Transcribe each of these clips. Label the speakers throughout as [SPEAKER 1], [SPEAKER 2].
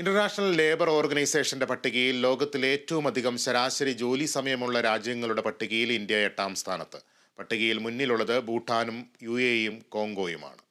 [SPEAKER 1] International labour ഓർഗനൈസേഷന്റെ പട്ടികയിൽ ലോകത്തിലെ ഏറ്റവും അധികം ശരാശരി ജോലി സമയമുള്ള രാജ്യങ്ങളുടെ പട്ടികയിൽ ഇന്ത്യ എട്ടാം സ്ഥാനത്ത്. പട്ടികയിൽ മുന്നിലുള്ളത് ഭൂട്ടാനും യു എയും കോങ്കോയുമാണ്.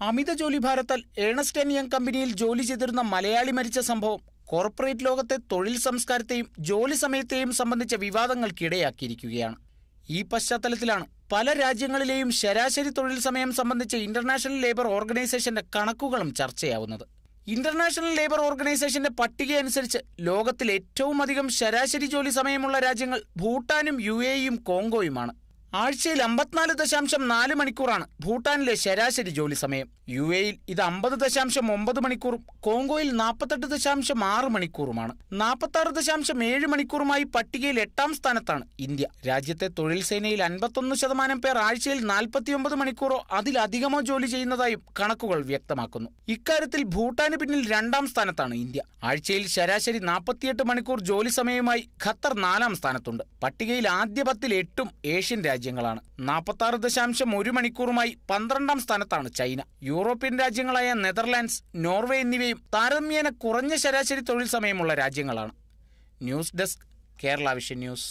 [SPEAKER 2] അമിത ജോലി ഭാരത്താൽ ഏണസ്റ്റ് യങ് കമ്പനിയിൽ ജോലി ചെയ്തിരുന്ന മലയാളി മരിച്ച സംഭവം കോർപ്പറേറ്റ് ലോകത്തെ തൊഴിൽ സംസ്കാരത്തെയും ജോലി സമയത്തെയും സംബന്ധിച്ച വിവാദങ്ങൾക്കിടയാക്കിയിരിക്കുകയാണ്. ഈ പശ്ചാത്തലത്തിലാണ്. പല രാജ്യങ്ങളിലെയും ശരാശരി തൊഴിൽ സമയം സംബന്ധിച്ച് ഇന്റർനാഷണൽ ലേബർ ഓർഗനൈസേഷന്റെ കണക്കുകളും ചർച്ചയാവുന്നത്. ഇന്റർനാഷണൽ ലേബർ ഓർഗനൈസേഷന്റെ പട്ടികയനുസരിച്ച് ലോകത്തിൽ ഏറ്റവും അധികം ശരാശരി ജോലി സമയമുള്ള രാജ്യങ്ങൾ ഭൂട്ടാനും യു എയും കോങ്കോയുമാണ്. ആഴ്ചയിൽ അമ്പത്തിനാല് ദശാംശം നാല് മണിക്കൂറാണ് ഭൂട്ടാനിലെ ശരാശരി ജോലി സമയം. യു എയിൽ ഇത് അമ്പത് ദശാംശം ഒമ്പത് മണിക്കൂറും കോങ്കോയിൽ നാൽപ്പത്തെട്ട് ദശാംശം ആറ് മണിക്കൂറുമാണ്. നാൽപ്പത്താറ് ദശാംശം ഏഴ് മണിക്കൂറുമായി പട്ടികയിൽ എട്ടാം സ്ഥാനത്താണ് ഇന്ത്യ. രാജ്യത്തെ തൊഴിൽ സേനയിൽ അൻപത്തൊന്ന് ശതമാനം പേർ ആഴ്ചയിൽ നാൽപ്പത്തിയൊമ്പത് മണിക്കൂറോ അതിലധികമോ ജോലി ചെയ്യുന്നതായും കണക്കുകൾ വ്യക്തമാക്കുന്നു. ഇക്കാര്യത്തിൽ ഭൂട്ടാന് പിന്നിൽ രണ്ടാം സ്ഥാനത്താണ് ഇന്ത്യ. ആഴ്ചയിൽ ശരാശരി നാൽപ്പത്തിയെട്ട് മണിക്കൂർ ജോലി സമയവുമായി ഖത്തർ നാലാം സ്ഥാനത്തുണ്ട്. പട്ടികയിൽ ആദ്യ പത്തിൽ എട്ടും ഏഷ്യൻ രാജ്യങ്ങളാണ്. നാൽപ്പത്തി ആറ് ദശാംശം ഒരു മണിക്കൂറുമായി പന്ത്രണ്ടാം സ്ഥാനത്താണ് ചൈന. യൂറോപ്യൻ രാജ്യങ്ങളായ നെതർലാൻഡ്സ് നോർവേ എന്നിവയും താരതമ്യേന കുറഞ്ഞ ശരാശരി തൊഴിൽ സമയമുള്ള രാജ്യങ്ങളാണ്. News desk Kerala vision news.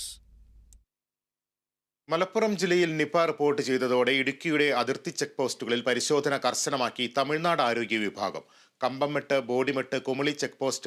[SPEAKER 1] Malappuram ജില്ലയിൽ നിപ റിപ്പോർട്ട് ചെയ്തതോടെ ഇടുക്കിയുടെ അതിർത്തി ചെക്ക് പോസ്റ്റുകളിൽ പരിശോധന കർശനമാക്കി തമിഴ്നാട് ആരോഗ്യ വിഭാഗം. Kambammettu Bodimettu Kumily check post